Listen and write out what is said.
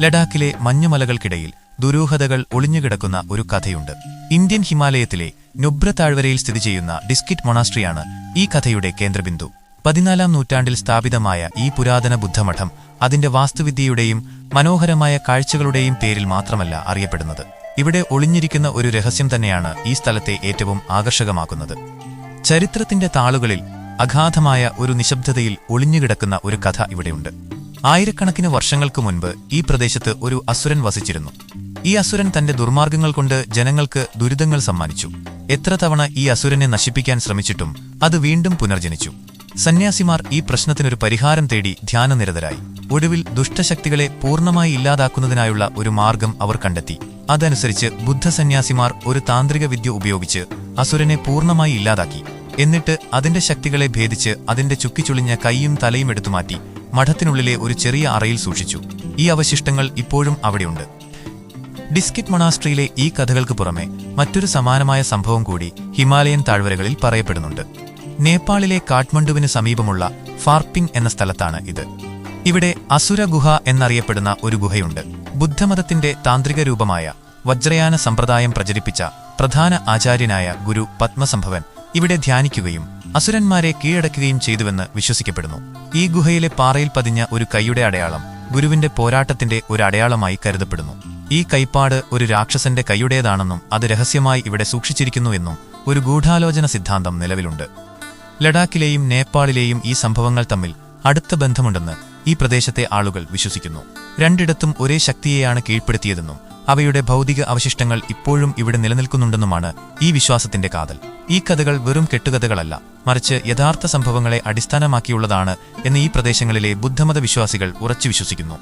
ലഡാക്കിലെ മഞ്ഞുമലകൾക്കിടയിൽ ദുരൂഹതകൾ ഒളിഞ്ഞുകിടക്കുന്ന ഒരു കഥയുണ്ട്. ഇന്ത്യൻ ഹിമാലയത്തിലെ നുബ്ര താഴ്വരയിൽ സ്ഥിതി ചെയ്യുന്ന ഡിസ്കിറ്റ് മൊണാസ്ട്രിയാണ് ഈ കഥയുടെ കേന്ദ്രബിന്ദു. പതിനാലാം നൂറ്റാണ്ടിൽ സ്ഥാപിതമായ ഈ പുരാതന ബുദ്ധമഠം അതിന്റെ വാസ്തുവിദ്യയുടെയും മനോഹരമായ കാഴ്ചകളുടെയും പേരിൽ മാത്രമല്ല അറിയപ്പെടുന്നത്. ഇവിടെ ഒളിഞ്ഞിരിക്കുന്ന ഒരു രഹസ്യം തന്നെയാണ് ഈ സ്ഥലത്തെ ഏറ്റവും ആകർഷകമാക്കുന്നത്. ചരിത്രത്തിന്റെ താളുകളിൽ അഗാധമായ ഒരു നിശബ്ദതയിൽ ഒളിഞ്ഞുകിടക്കുന്ന ഒരു കഥ ഇവിടെയുണ്ട്. ആയിരക്കണക്കിന് വർഷങ്ങൾക്ക് മുൻപ് ഈ പ്രദേശത്ത് ഒരു അസുരൻ വസിച്ചിരുന്നു. ഈ അസുരൻ തന്റെ ദുർമാർഗങ്ങൾ കൊണ്ട് ജനങ്ങൾക്ക് ദുരിതങ്ങൾ സമ്മാനിച്ചു. എത്ര തവണ ഈ അസുരനെ നശിപ്പിക്കാൻ ശ്രമിച്ചിട്ടും അത് വീണ്ടും പുനർജനിച്ചു. സന്യാസിമാർ ഈ പ്രശ്നത്തിനൊരു പരിഹാരം തേടി ധ്യാനനിരതരായി. ഒടുവിൽ ദുഷ്ടശക്തികളെ പൂർണമായി ഇല്ലാതാക്കുന്നതിനായുള്ള ഒരു മാർഗം അവർ കണ്ടെത്തി. അതനുസരിച്ച് ബുദ്ധസന്യാസിമാർ ഒരു താന്ത്രിക വിദ്യ ഉപയോഗിച്ച് അസുരനെ പൂർണമായി ഇല്ലാതാക്കി. എന്നിട്ട് അതിന്റെ ശക്തികളെ ഭേദിച്ച് അതിന്റെ ചുക്കിച്ചുളിഞ്ഞ കൈയും തലയും എടുത്തുമാറ്റി മഠത്തിനുള്ളിലെ ഒരു ചെറിയ അറയിൽ സൂക്ഷിച്ചു. ഈ അവശിഷ്ടങ്ങൾ ഇപ്പോഴും അവിടെയുണ്ട്. ഡിസ്കിറ്റ് മൊണാസ്ട്രിയിലെ ഈ കഥകൾക്ക് പുറമെ മറ്റൊരു സമാനമായ സംഭവം കൂടി ഹിമാലയൻ താഴ്വരകളിൽ പറയപ്പെടുന്നുണ്ട്. നേപ്പാളിലെ കാഠ്മണ്ഡുവിന് സമീപമുള്ള ഫാർപ്പിംഗ് എന്ന സ്ഥലത്താണ് ഇത്. ഇവിടെ അസുര ഗുഹ എന്നറിയപ്പെടുന്ന ഒരു ഗുഹയുണ്ട്. ബുദ്ധമതത്തിന്റെ താന്ത്രിക രൂപമായ വജ്രയാന സമ്പ്രദായം പ്രചരിപ്പിച്ച പ്രധാന ആചാര്യനായ ഗുരു പത്മസംഭവൻ ഇവിടെ ധ്യാനിക്കുകയും അസുരന്മാരെ കീഴടക്കുകയും ചെയ്തുവെന്ന് വിശ്വസിക്കപ്പെടുന്നു. ഈ ഗുഹയിലെ പാറയിൽ പതിഞ്ഞ ഒരു കൈയുടെ അടയാളം ഗുരുവിന്റെ പോരാട്ടത്തിന്റെ ഒരു അടയാളമായി കരുതപ്പെടുന്നു. ഈ കൈപ്പാട് ഒരു രാക്ഷസന്റെ കൈയുടേതാണെന്നും അത് രഹസ്യമായി ഇവിടെ സൂക്ഷിച്ചിരിക്കുന്നുവെന്നും ഒരു ഗൂഢാലോചന സിദ്ധാന്തം നിലവിലുണ്ട്. ലഡാക്കിലെയും നേപ്പാളിലെയും ഈ സംഭവങ്ങൾ തമ്മിൽ അടുത്ത ബന്ധമുണ്ടെന്ന് ഈ പ്രദേശത്തെ ആളുകൾ വിശ്വസിക്കുന്നു. രണ്ടിടത്തും ഒരേ ശക്തിയെയാണ് കീഴ്പ്പെടുത്തിയതെന്നും അവയുടെ ഭൗതിക അവശിഷ്ടങ്ങൾ ഇപ്പോഴും ഇവിടെ നിലനിൽക്കുന്നുണ്ടെന്നുമാണ് ഈ വിശ്വാസത്തിന്റെ കാതൽ. ഈ കഥകൾ വെറും കെട്ടുകഥകളല്ല മറിച്ച് യഥാർത്ഥ സംഭവങ്ങളെ അടിസ്ഥാനമാക്കിയുള്ളതാണ് എന്ന് ഈ പ്രദേശങ്ങളിലെ ബുദ്ധമത വിശ്വാസികൾ ഉറച്ചു വിശ്വസിക്കുന്നു.